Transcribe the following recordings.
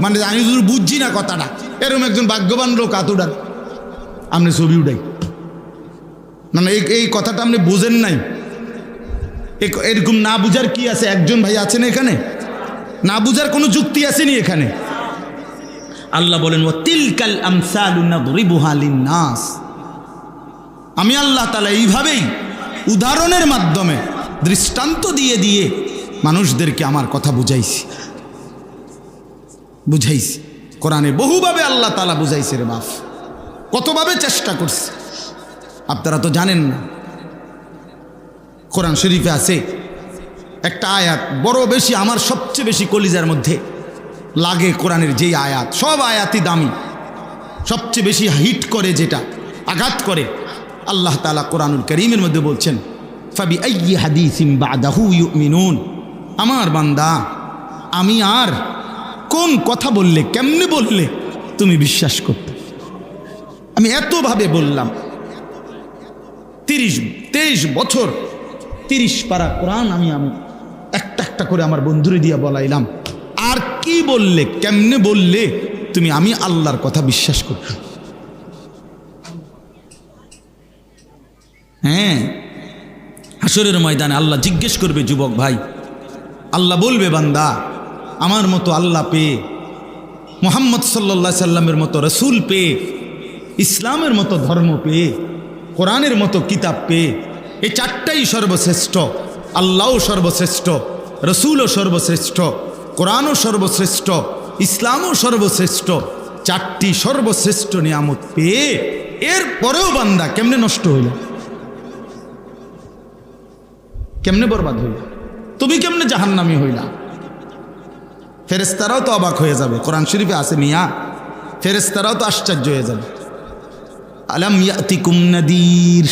মানে আমি শুধু বুঝছি না কথাটা। এরকম একজন ভাগ্যবান লোক আতুডার। আপনি ছবি উঠাই। না না এই এই কথাটা আপনি বোঝেন নাই। এরকম না বুঝার কি আছে? একজন ভাই আছেন এখানে? না বুঝার কোনো যুক্তি আসেনি এখানে? আল্লাহ বলেন ও তিলকাল নাস আমি আল্লাহ তালা এইভাবেই উদাহরণের মাধ্যমে দৃষ্টান্ত দিয়ে দিয়ে মানুষদেরকে আমার কথা বুঝাইছি। বুঝাইছি। কোরআনে বহুভাবে আল্লাহ তালা বুঝাইছে রে বাপ। কতভাবে চেষ্টা করছে। আপনারা তো জানেন না। কোরআন শরীফে আছে একটা আয়াত, বড় বেশি, আমার সবচেয়ে বেশি কলিজার মধ্যে লাগে কোরআনের যেই আয়াত। সব আয়াতই দামি। সবচেয়ে বেশি হিট করে যেটা, আঘাত করে, আল্লাহ তালা কোরআনুল করিমের মধ্যে বলছেন ফাবি হাদিসিম বাদাহু ইউমিনুন। আমার বান্দা, আমি আর কোন কথা বললে, কেমনে বললে তুমি বিশ্বাস করতে? আমি এতভাবে বললাম, তিরিশ, তেইশ বছর, তিরিশ পারা কোরআন আমি আমি একটা একটা করে আমার বন্ধুরে দিয়া বলাইলাম। আর কি বললে, কেমনে বললে তুমি আমি আল্লাহর কথা বিশ্বাস করছ হ্যাঁ হাসরের ময়দানে আল্লাহ জিজ্ঞেস করবে, যুবক ভাই, আল্লাহ বলবে বান্দা আমার মতো আল্লাহ পেয়ে, মোহাম্মদ সাল্লা সাল্লামের মতো রসুল পেয়ে, ইসলামের মতো ধর্ম পেয়ে, কোরআনের মতো কিতাব পেয়ে এই চারটাই সর্বশ্রেষ্ঠ, আল্লাহও সর্বশ্রেষ্ঠ, রসুলও সর্বশ্রেষ্ঠ, কোরআনও সর্বশ্রেষ্ঠ, ইসলামও সর্বশ্রেষ্ঠ, চারটি সর্বশ্রেষ্ঠ নিয়ামত পেয়ে, এর পরেও বান্দা কেমনে নষ্ট হইল? কেমনে বরবাদ হইল? তুমি কেমনে জাহান্নামি হইলা? ফেরেস্তারাও তো অবাক হয়ে যাবে। কোরআন শরীফে আছে মিয়া। ফেরেস্তারাও তো আশ্চর্য হয়ে যাবে। আলাম ইয়াতিকুম নাদির।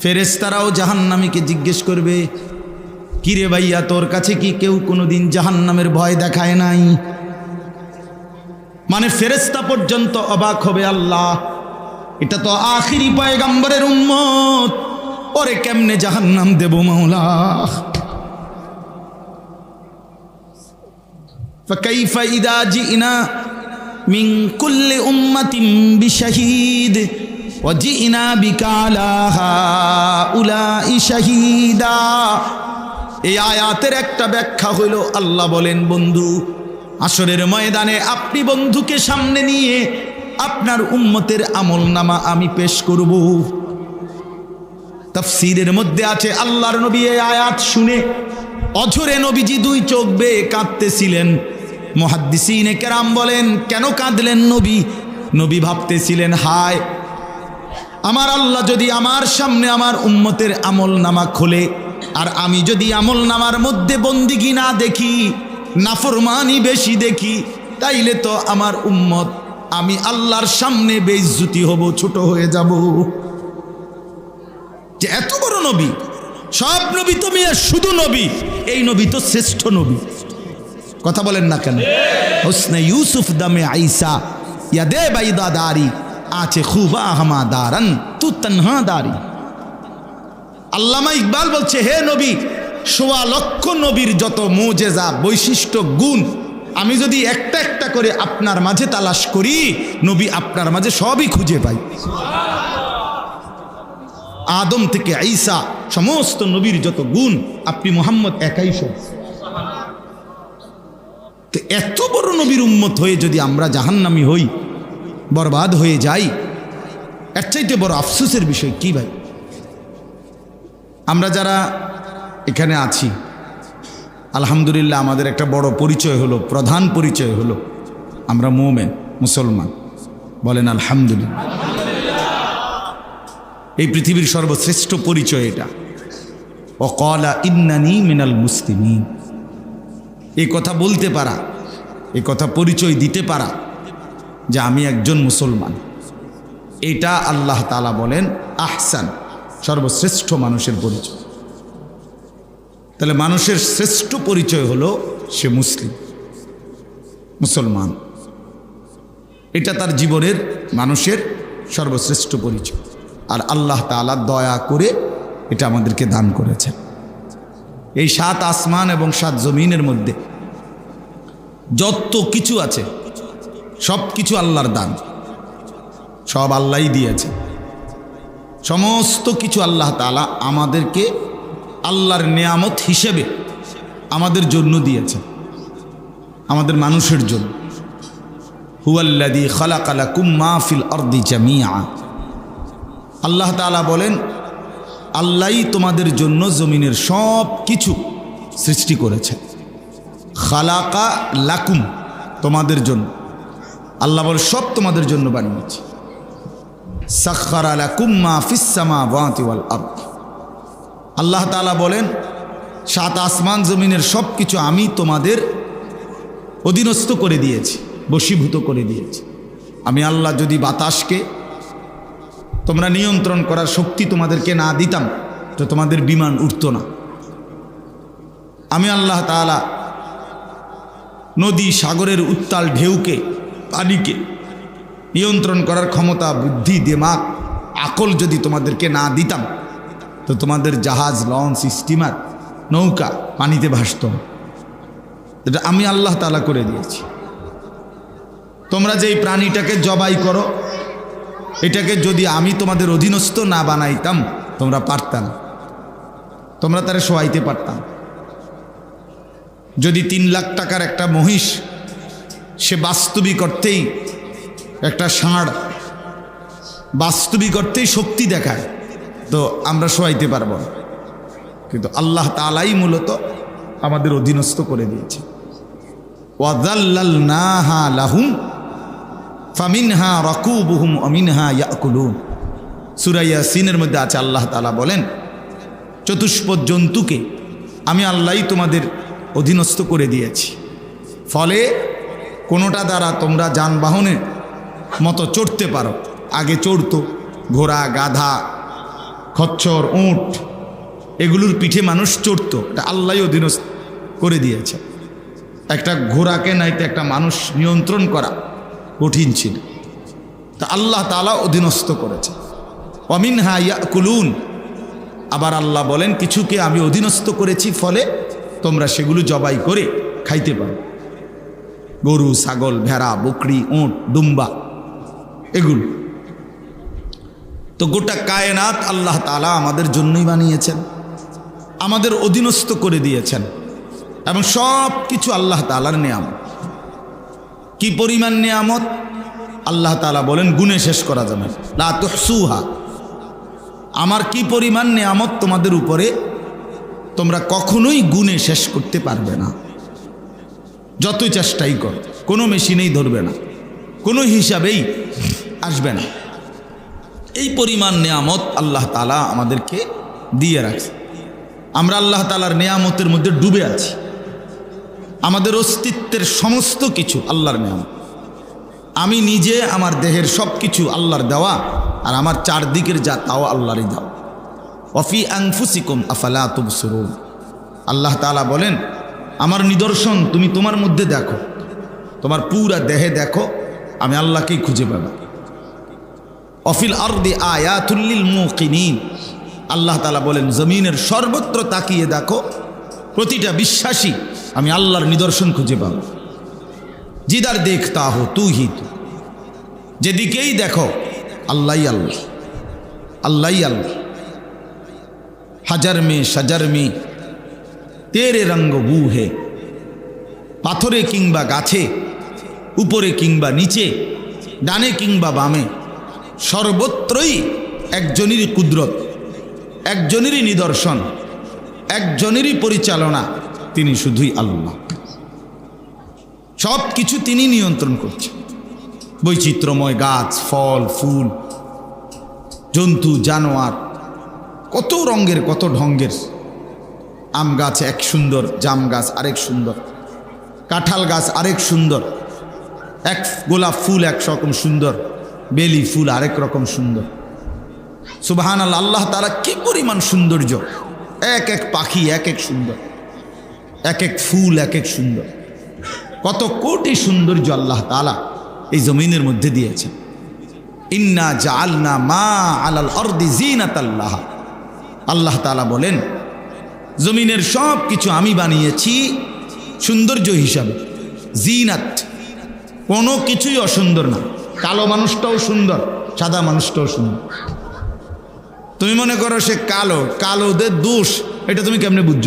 ফেরেস্তারাও জাহান্নামীকে জিজ্ঞেস করবে, কিরে ভাইয়া, তোর কাছে কি কেউ কোনোদিন জাহান্নামের ভয় দেখায় নাই? মানে ফেরেস্তা পর্যন্ত অবাক হবে আল্লাহ। এটা তো আখিরি পয়গাম্বরের উম্মত। ওরে কেমনে জাহান্নাম দেব মাওলা? فكيف إذا جئنا من كل أمة بشهيد وجئنا بك على هؤلاء شهيدا এই আয়াতের একটা ব্যাখ্যা হইল আল্লাহ বলেন বন্ধু আসরের ময়দানে আপনি বন্ধুকে সামনে নিয়ে আপনার উম্মতের আমল নামা আমি পেশ করব তাফসীরের মধ্যে আছে আল্লাহর নবী এই আয়াত শুনে অঝরে নবীজি দুই চোখ বেয়ে কাঁদতেছিলেন মহাদ্দিসিনে কেরাম বলেন, কেন কাঁদলেন নবী? নবী ভাবতেছিলেন, হায়, আমার আল্লাহ যদি আমার সামনে আমার উম্মতের আমল নামা খোলে, আর আমি যদি আমল নামার মধ্যে বন্দিগি না দেখি, নাফরমানি বেশি দেখি, তাইলে তো আমার উম্মত, আমি আল্লাহর সামনে বেইজ্জুতি হব, ছোট হয়ে যাব। যে এত বড় নবী, সব নবী তো মিয়া শুধু নবী, এই নবী তো শ্রেষ্ঠ নবী। কথা বলেন না কেন? হোসনে ইউসুফ দামে আইসা ইয়া দে বাইদা দারি আছে খুবা হামা দারান, তু তনহা দারি। আল্লামা ইকবাল বলছে, হে নবী, সোয়া লক্ষ নবীর যত মোজেজা, বৈশিষ্ট্য, গুণ, আমি যদি একটা একটা করে আপনার মাঝে তালাশ করি, নবী আপনার মাঝে সবই খুঁজে পাই আদম থেকে আইসা সমস্ত নবীর যত গুণ, আপনি মোহাম্মদ একাই সব। তো এত বড় নবীর উম্মত হয়ে যদি আমরা জাহান্নামি হই, বরবাদ হয়ে যাই, এর চাইতে বড় আফসোসের বিষয় কি ভাই? আমরা যারা এখানে আছি, আলহামদুলিল্লাহ আমাদের একটা বড় পরিচয় হলো, প্রধান পরিচয় হলো, আমরা মোমেন, মুসলমান। বলেন আলহামদুলিল্লাহ। এই পৃথিবীর সর্বশ্রেষ্ঠ পরিচয় এটা। অকলা ইন্নানি মিনাল মুসলিমিন। এই কথা বলতে পারা এই কথা পরিচয় দিতে পারা যে আমি একজন মুসলমান। এটা আল্লাহ তালা বলেন আহসান, সর্বশ্রেষ্ঠ মানুষের পরিচয়। তাহলে মানুষের শ্রেষ্ঠ পরিচয় হলো সে মুসলিম, মুসলমান। এটা তার জীবনের মানুষের সর্বশ্রেষ্ঠ পরিচয়। আর আল্লাহ তালা দয়া করে এটা আমাদেরকে দান করেছেন। এই সাত আসমান এবং সাত জমিনের মধ্যে যত কিছু আছে, সব কিছু আল্লাহর দান। সব আল্লাহই দিয়েছে। সমস্ত কিছু আল্লাহ তালা আমাদেরকে আল্লাহর নেয়ামত হিসেবে আমাদের জন্য দিয়েছে। আমাদের মানুষের জন্য। হুয়াল্লাদি খালাকালা কুম্মা ফিল অর্দি জামিয়া আল্লাহ তালা বলেন আল্লাহই তোমাদের জন্য জমিনের সব কিছু সৃষ্টি করেছে। খালাকা লাকুম তোমাদের জন্য। আল্লাহ বলে, সব তোমাদের জন্য বানিয়েছে। সাক্ষার লাকুম ফিসামা ওয়াতিওয়াল আর্দ। আল্লাহ তালা বলেন, সাত আসমান জমিনের সব কিছু আমি তোমাদের অধীনস্থ করে দিয়েছি, বশীভূত করে দিয়েছি। আমি আল্লাহ যদি বাতাসকে তোমরা নিয়ন্ত্রণ করার শক্তি তোমাদেরকে না দিতাম, তো তোমাদের বিমান উঠত না। আমি আল্লাহ তালা নদী সাগরের উত্তাল ঢেউকে, পানিকে নিয়ন্ত্রণ করার ক্ষমতা, বুদ্ধি, দেমাগ, আকল যদি তোমাদেরকে না দিতাম, তো তোমাদের জাহাজ, লঞ্চ, স্টিমার, নৌকা পানিতে ভাসত এটা আমি আল্লাহ তালা করে দিয়েছি। তোমরা যে এই প্রাণীটাকে জবাই করো এটাকে যদি আমি তোমাদের অধীনস্থ না বানাইতাম, তোমরা পারতাম। তোমরা তারা শোয়াইতে পারতাম। যদি তিন লাখ টাকার একটা মহিষ, সে বাস্তবিক অর্থেই একটা ষাঁড় বাস্তবিক অর্থেই শক্তি দেখায়, তো আমরা শোয়াইতে পারব কিন্তু আল্লাহ তালাই মূলত আমাদের অধীনস্থ করে দিয়েছে। ওয়াদাল্লাল না হা লাহুম ফামিনহা রকুবুহুম অমিনহা ইয়াকুলুন। সুরাইয়া সিনের মধ্যে আছে, আল্লাহ তালা বলেন চতুষ্প জন্তুকে আমি আল্লাহই তোমাদের অধীনস্থ করে দিয়েছি। ফলে কোনোটা দ্বারা তোমরা যানবাহনের মতো চড়তে পারো। আগে চড়তো, ঘোড়া, গাধা, খচ্চর, উঁট, এগুলোর পিঠে মানুষ চড়তো, এটা আল্লাহ অধীনস্থ করে দিয়েছে। একটা ঘোড়াকে নাইতে একটা মানুষ নিয়ন্ত্রণ করা কঠিন ছিল। তা আল্লাহ তালা অধীনস্থ করেছে। অমিন হা ইয়া কুলুন আবার আল্লাহ বলেন, কিছুকে আমি অধীনস্থ করেছি, ফলে তোমরা সেগুলো জবাই করে খাইতে পারো। গরু, ছাগল, ভেড়া, বকরি, উঁট, দুম্বা, এগুলো। তো গোটা কায়নাত আল্লাহ তালা আমাদের জন্যই বানিয়েছেন। আমাদের অধীনস্থ করে দিয়েছেন। এবং সব কিছু আল্লাহ তালার নিয়ামত। কি পরিমাণ নিয়ামত? আল্লাহ তালা বলেন, গুণে শেষ করা যাবে লা তুহসুহা। আমার কি পরিমাণ নিয়ামত তোমাদের উপরে? তোমরা কখনোই গুণে শেষ করতে পারবে না। যতই চেষ্টাই কর, কোনো মেশিনেই ধরবে না। কোনো হিসাবেই আসবে না। এই পরিমাণ নেয়ামত আল্লাহ তালা আমাদেরকে দিয়ে রাখছে। আমরা আল্লাহ তালার নেয়ামতের মধ্যে ডুবে আছি। আমাদের অস্তিত্বের সমস্ত কিছু আল্লাহর নেয়ামত। আমি নিজে আমার দেহের সব কিছু আল্লাহর দেওয়া আর আমার চারদিকের যা তাও আল্লাহরই দাও অফি আংফুসিকুম আফালা তুবসুরুন। আল্লাহ তালা বলেন, আমার নিদর্শন তুমি তোমার মধ্যে দেখো। তোমার পুরা দেহে দেখো, আমি আল্লাহকেই খুঁজে পাবো। অফিল আর্দি আয়াতুল্লিল মুকিনিন। আল্লাহ তালা বলেন, জমিনের সর্বত্র তাকিয়ে দেখো, প্রতিটা বিশ্বাসী আমি আল্লাহর নিদর্শন খুঁজে পাব। জিদার দেখতা হো তু হি তু। যেদিকেই দেখো আল্লাহ আল্লাহ আল্লাহ আল্লাহ। হাজার মে, সাজার মে, তেরে রঙ্গ বু হে পাথরে কিংবা গাছে, উপরে কিংবা নিচে, ডানে কিংবা বামে, সর্বত্রই একজনেরই কুদরত, একজনেরই নিদর্শন, একজনেরই পরিচালনা তিনি শুধুই আল্লাহ। সব কিছু তিনি নিয়ন্ত্রণ করছেন। বৈচিত্র্যময় গাছ, ফল, ফুল, জন্তু, জানোয়ার, কত রঙের, কত ঢঙ্গের। আম গাছ এক সুন্দর, জাম গাছ আরেক সুন্দর, কাঁঠাল গাছ আরেক সুন্দর, এক গোলাপ ফুল এক রকম সুন্দর, বেলি ফুল আরেক রকম সুন্দর। সুবাহান আল্লাহ তারা কি পরিমাণ সৌন্দর্য? এক এক পাখি এক এক সুন্দর। এক এক ফুল, এক এক সুন্দর। কত কোটি সৌন্দর্য আল্লাহ তালা এই জমিনের মধ্যে দিয়েছেন। ইন্না জালনা মা আলাল অর্দি জিনাত আল্লাহ আল্লাহ তালা বলেন, জমিনের সব কিছু আমি বানিয়েছি সৌন্দর্য হিসাবে। জিনাত, কোনো কিছুই অসুন্দর না। কালো মানুষটাও সুন্দর, সাদা মানুষটাও সুন্দর। তুমি মনে করো সে কালো, কালোদের দোষ, এটা তুমি কেমনে বুঝছ?